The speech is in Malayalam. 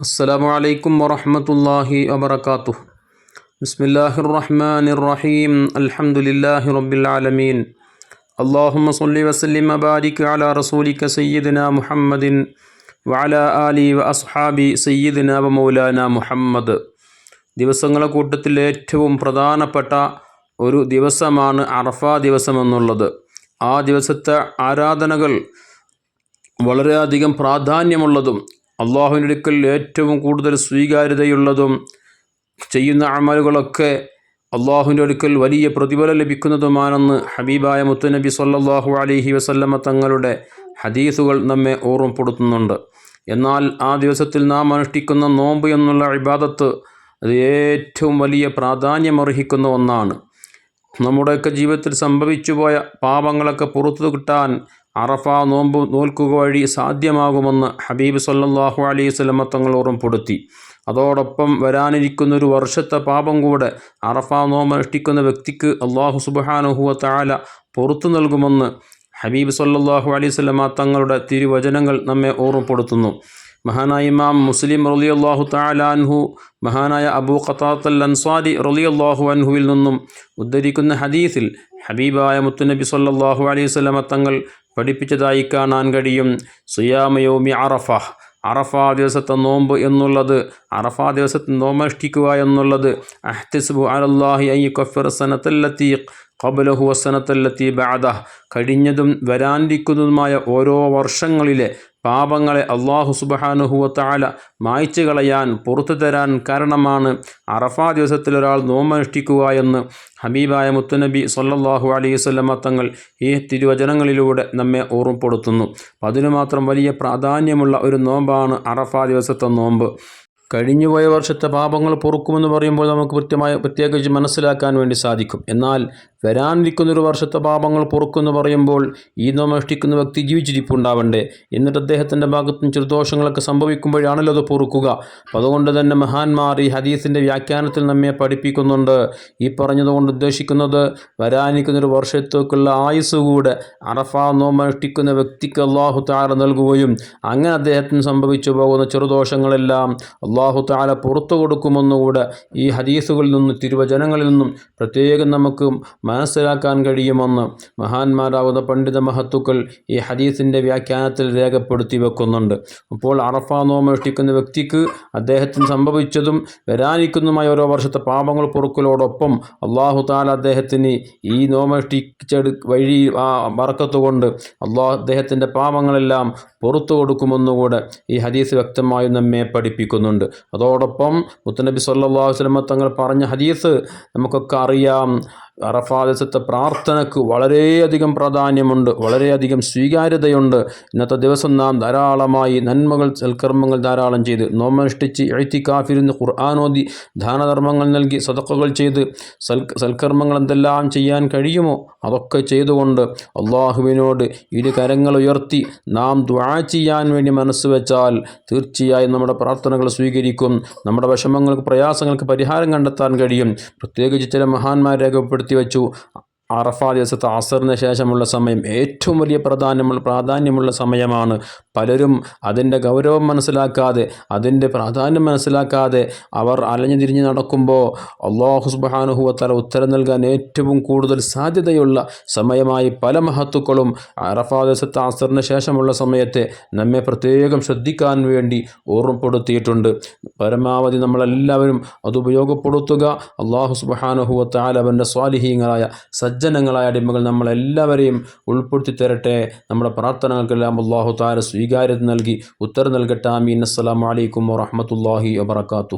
السلام عليكم ورحمة الله وبركاته بسم الله الرحمن الرحيم الحمد لله رب العالمين اللهم صل وسلم وبارك على رسولك سيدنا محمد وعلى آله وأصحاب سيدنا ومولانا മുഹമ്മദ് ദിവസങ്ങളെ കൂട്ടത്തിൽ ഏറ്റവും പ്രധാനപ്പെട്ട ഒരു ദിവസമാണ് അറഫ ദിവസമെന്നുള്ളത് ആ ദിവസത്തെ ആരാധനകൾ വളരെയധികം പ്രാധാന്യമുള്ളതും അള്ളാഹുവിന്റെ അടുക്കൽ ഏറ്റവും കൂടുതൽ സ്വീകാര്യതയുള്ളതും ചെയ്യുന്ന അമലുകളൊക്കെ അള്ളാഹുവിന്റെ അടുക്കൽ വലിയ പ്രതിഫലം ലഭിക്കുന്നതുമാണെന്ന് ഹബീബായ മുത്തുനബി സല്ലാഹു അലഹി വസല്ലമ്മ തങ്ങളുടെ ഹദീസുകൾ നമ്മെ ഓർമ്മപ്പെടുത്തുന്നുണ്ട്. എന്നാൽ ആ ദിവസത്തിൽ നാം അനുഷ്ഠിക്കുന്ന നോമ്പ് എന്നുള്ള ഇബാദത്ത് അത് ഏറ്റവും വലിയ പ്രാധാന്യമർഹിക്കുന്ന ഒന്നാണ്. നമ്മുടെയൊക്കെ ജീവിതത്തിൽ സംഭവിച്ചുപോയ പാപങ്ങളൊക്കെ പുറത്തു കിട്ടാൻ അറഫ നോമ്പ് നോൽക്കുക വഴി സാധ്യമാകുമെന്ന് ഹബീബ് സല്ലാഹു അലൈഹി സ്വലമ തങ്ങൾ ഓർമ്മപ്പെടുത്തി. അതോടൊപ്പം വരാനിരിക്കുന്ന ഒരു വർഷത്തെ പാപം കൂടെ അറഫ നോമ്പ് അനുഷ്ഠിക്കുന്ന വ്യക്തിക്ക് അള്ളാഹു സുബാനുഹുവ താല പുറത്തു നൽകുമെന്ന് ഹബീബ് സല്ലാഹു അലൈഹി സ്വലമ തങ്ങളുടെ തിരുവചനങ്ങൾ നമ്മെ ഓർമ്മപ്പെടുത്തുന്നു. മഹാനായ ഇമാം മുസ്ലിം റലി അള്ളാഹു താലാൻഹു മഹാനായ അബൂ ഖത്താത്തൽ അൻസാരി റലി അള്ളാഹു അൻഹുവിൽ നിന്നും ഉദ്ധരിക്കുന്ന ഹദീസിൽ ഹബീബായ മുത്തുനബി സല്ലാഹു അലൈഹി സ്വലമ തങ്ങൾ പഠിപ്പിച്ചതായി കാണാൻ കഴിയും. സുയാമയോമി അറഫ. അറഫ ദിവസത്തെ നോമ്പ് എന്നുള്ളത് അറഫ ദിവസത്തെ നോമഷ്ഠിക്കുക എന്നുള്ളത്. അഹ്തിസ്ബു അലല്ലാഹി അയ്യു കഫർ സനത്തല്ലത്തി കബലഹു വസനത്തല്ലത്തി ബാദ കഴിഞ്ഞതും വരാനിരിക്കുന്നതുമായ ഓരോ വർഷങ്ങളിലെ പാപങ്ങളെ അള്ളാഹു സുബഹാനുഹുവത്താല മായ്ച്ചു കളയാൻ പുറത്തു തരാൻ കാരണമാണ് അറഫാ ദിവസത്തിൽ ഒരാൾ നോമനുഷ്ഠിക്കുക എന്ന് ഹബീബായ മുത്തുനബി സൊല്ലാഹു അലൈഹി സ്വല്ലമ്മ തങ്ങൾ ഈ തിരുവചനങ്ങളിലൂടെ നമ്മെ ഓർമ്മപ്പെടുത്തുന്നു. അതിനു മാത്രം വലിയ പ്രാധാന്യമുള്ള ഒരു നോമ്പാണ് അറഫാ ദിവസത്തെ നോമ്പ്. കഴിഞ്ഞുപോയ വർഷത്തെ പാപങ്ങൾ പൊറുക്കുമെന്ന് പറയുമ്പോൾ നമുക്ക് കൃത്യമായി പ്രത്യേകിച്ച് മനസ്സിലാക്കാൻ വേണ്ടി സാധിക്കും. എന്നാൽ വരാനിരിക്കുന്നൊരു വർഷത്തെ പാപങ്ങൾ പൊറുക്കുമെന്ന് പറയുമ്പോൾ ഈ നോമഷ്ടിക്കുന്ന വ്യക്തി ജീവിച്ചിരിപ്പുണ്ടാവണ്ടേ? എന്നിട്ട് അദ്ദേഹത്തിന്റെ ഭാഗത്തും ചെറുദോഷങ്ങളൊക്കെ സംഭവിക്കുമ്പോഴാണല്ലോ അത് പൊറുക്കുക. അപ്പോൾ അതുകൊണ്ട് തന്നെ മഹാന്മാർ ഈ ഹദീസിന്റെ വ്യാഖ്യാനത്തിൽ നമ്മെ പഠിപ്പിക്കുന്നുണ്ട്. ഈ പറഞ്ഞതുകൊണ്ട് ഉദ്ദേശിക്കുന്നത് വരാനിരിക്കുന്ന ഒരു വർഷത്തേക്കുള്ള ആയുസ് കൂടെ അറഫ നോമഷ്ടിക്കുന്ന വ്യക്തിക്ക് അള്ളാഹു താര നൽകുകയും അങ്ങനെ അദ്ദേഹത്തിന് സംഭവിച്ചു പോകുന്ന ചെറുദോഷങ്ങളെല്ലാം അള്ളാഹു താല പുറത്തു കൊടുക്കുമെന്നുകൂടെ ഈ ഹദീസുകളിൽ നിന്നും തിരുവചനങ്ങളിൽ നിന്നും പ്രത്യേകം നമുക്ക് മനസ്സിലാക്കാൻ കഴിയുമെന്ന് മഹാന്മാരാവുന്ന പണ്ഡിത മഹത്തുക്കൾ ഈ ഹദീസിന്റെ വ്യാഖ്യാനത്തിൽ രേഖപ്പെടുത്തി വെക്കുന്നുണ്ട്. അപ്പോൾ അറഫ നോമനുഷ്ഠിക്കുന്ന വ്യക്തിക്ക് അദ്ദേഹത്തിന് സംഭവിച്ചതും വരാനിരിക്കുന്നതുമായ ഓരോ വർഷത്തെ പാപങ്ങൾ പൊറുക്കലോടൊപ്പം അള്ളാഹു താല അദ്ദേഹത്തിന് ഈ നോമനുഷ്ഠിച്ചെടു വഴി ആ വറക്കത്തുകൊണ്ട് അള്ളാഹു അദ്ദേഹത്തിന്റെ പാപങ്ങളെല്ലാം പുറത്തു കൊടുക്കുമെന്നുകൂടെ ഈ ഹദീസ് വ്യക്തമായി നമ്മെ പഠിപ്പിക്കുന്നുണ്ട്. അതോടൊപ്പം മുത്തനബി സല്ലാ വസ്ലമ തങ്ങൾ പറഞ്ഞ ഹദീസ് നമുക്കൊക്കെ അറിയാം. അറഫാ ദിവസത്തെ പ്രാർത്ഥനക്ക് വളരെയധികം പ്രാധാന്യമുണ്ട് വളരെയധികം സ്വീകാര്യതയുണ്ട്. ഇന്നത്തെ ദിവസം നാം ധാരാളമായി നന്മകൾ സൽക്കർമ്മങ്ങൾ ധാരാളം ചെയ്ത് നോമനുഷ്ഠിച്ച് എഴുത്തി കാഫിരുന്ന് ഖുർആാനോദി ദാനധർമ്മങ്ങൾ നൽകി സതക്കകൾ ചെയ്ത് സൽ സൽക്കർമ്മങ്ങൾ എന്തെല്ലാം ചെയ്യാൻ കഴിയുമോ അതൊക്കെ ചെയ്തുകൊണ്ട് അള്ളാഹുവിനോട് ഇരു കരങ്ങൾ ഉയർത്തി നാം ദ്വാ ചെയ്യാൻ വേണ്ടി മനസ്സ് വെച്ചാൽ തീർച്ചയായും നമ്മുടെ പ്രാർത്ഥനകൾ സ്വീകരിക്കും. നമ്മുടെ വിഷമങ്ങൾക്ക് പ്രയാസങ്ങൾക്ക് പരിഹാരം കണ്ടെത്താൻ കഴിയും. പ്രത്യേകിച്ച് ചില മഹാന്മാർ രേഖപ്പെടുത്തി വെച്ചു അറഫ ദിവസത്തെ അസറിന് ശേഷമുള്ള സമയം ഏറ്റവും വലിയ പ്രാധാന്യമുള്ള പ്രാധാന്യമുള്ള സമയമാണ്. പലരും അതിന്റെ ഗൗരവം മനസ്സിലാക്കാതെ അതിന്റെ പ്രാധാന്യം മനസ്സിലാക്കാതെ അവർ അലഞ്ഞു തിരിഞ്ഞ് നടക്കുമ്പോൾ അള്ളാഹു സുബാനുഹുവത്തല ഉത്തരം നൽകാൻ ഏറ്റവും കൂടുതൽ സാധ്യതയുള്ള സമയമായി പല മഹത്തുക്കളും അറഫ ദിവസത്തെ അസറിന് ശേഷമുള്ള സമയത്തെ നമ്മെ പ്രത്യേകം ശ്രദ്ധിക്കാൻ വേണ്ടി ഓർമ്മപ്പെടുത്തിയിട്ടുണ്ട്. പരമാവധി നമ്മളെല്ലാവരും അത് ഉപയോഗപ്പെടുത്തുക. അള്ളാഹു സുബാനുഹുവത്താലവന്റെ സ്വാലിഹീങ്ങളായ സജ്ജ സജ്ജനങ്ങളായ അടിമകൾ നമ്മളെല്ലാവരെയും ഉൾപ്പെടുത്തി തരട്ടെ. നമ്മുടെ പ്രാർത്ഥനകൾക്കെല്ലാം അള്ളാഹു താര സ്വീകാര്യത നൽകി ഉത്തരം നൽകട്ടെ. ആമീൻ. അസ്സലാമലൈക്കും വറഹമത്തല്ലാഹി വബർക്കാത്തു